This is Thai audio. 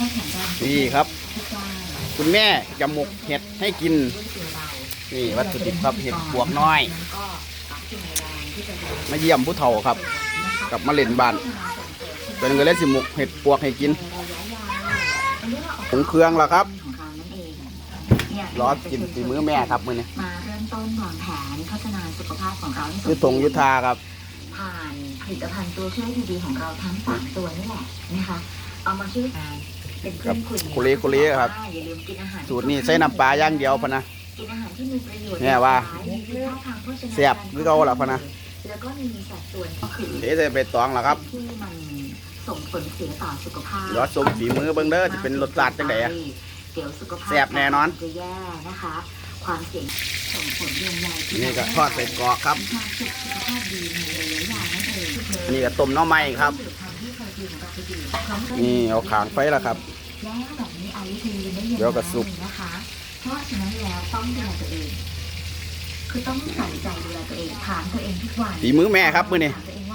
ให้แข็งแรงนี่ครับทุกด้านคุณแม่จะหมกเห็ดให้กินด้วยตัวเรานี่วัตถุดิบครับเห็ดบวกน้อยมันก็ปรับขึ้นในแรงที่จะดูมาเยี่ยมผู้เฒ่าครับกลับมาเล่นบ้านเป็นก็เลยสิหมกเห็ดปวกให้กินในระยะยาวอันนี้เราออกผงเครื่องแล้วครับของเรานั่นเองเนี่ยรอกินฝีมือแม่ครับมื้อนี้มาเริ่มต้นวางแผนพัฒนาสุขภาพของเราให้สมยุทงยุทธาครับ ผ่านผลิตภัณฑ์ตัวช่วยดีๆของเราทั้งสามตัวนี่แหละนะคะเอามาช่วย เป็นเพื่อนคุณครับคุริคุริครับ อย่าลืมกินอาหารสูตรนี้ใส่น้ำปลาอย่างเดียวพะนะ กินอาหารที่มีประโยชน์เนี่ยว่ามีคุณค่าทางโภชนาการแซ่บคือเก่าล่ะพะนะแล้วก็มีสัดส่วนก็คือเดี๋ยวจะไปตองแล้วครับ ที่มันส่งผลเสียต่อสุขภาพยอดสมฝีมือเบิ่งเด้อจะเป็นรสชาติจังไดอะ เดี๋ยวสุขภาพแซ่บแน่นอน จะแย่นะคะ ความเสี่ยงส่งผลยังไงที่นี่ก็ทอดใส่กรอกครับความสุขสุขภาพดีในระยะยาวนั่นเองนี่ก็ต้มหน้อไม้ครับทำให้เคยกินของเราไปดีพร้อมกันี่เอาขางไฟแล้วครับแล้วแบบนี้ไอซ์ทีได้ยินเดี๋ยวก็สุกฝีมือแม่ครับมื้อนี้ถามตัว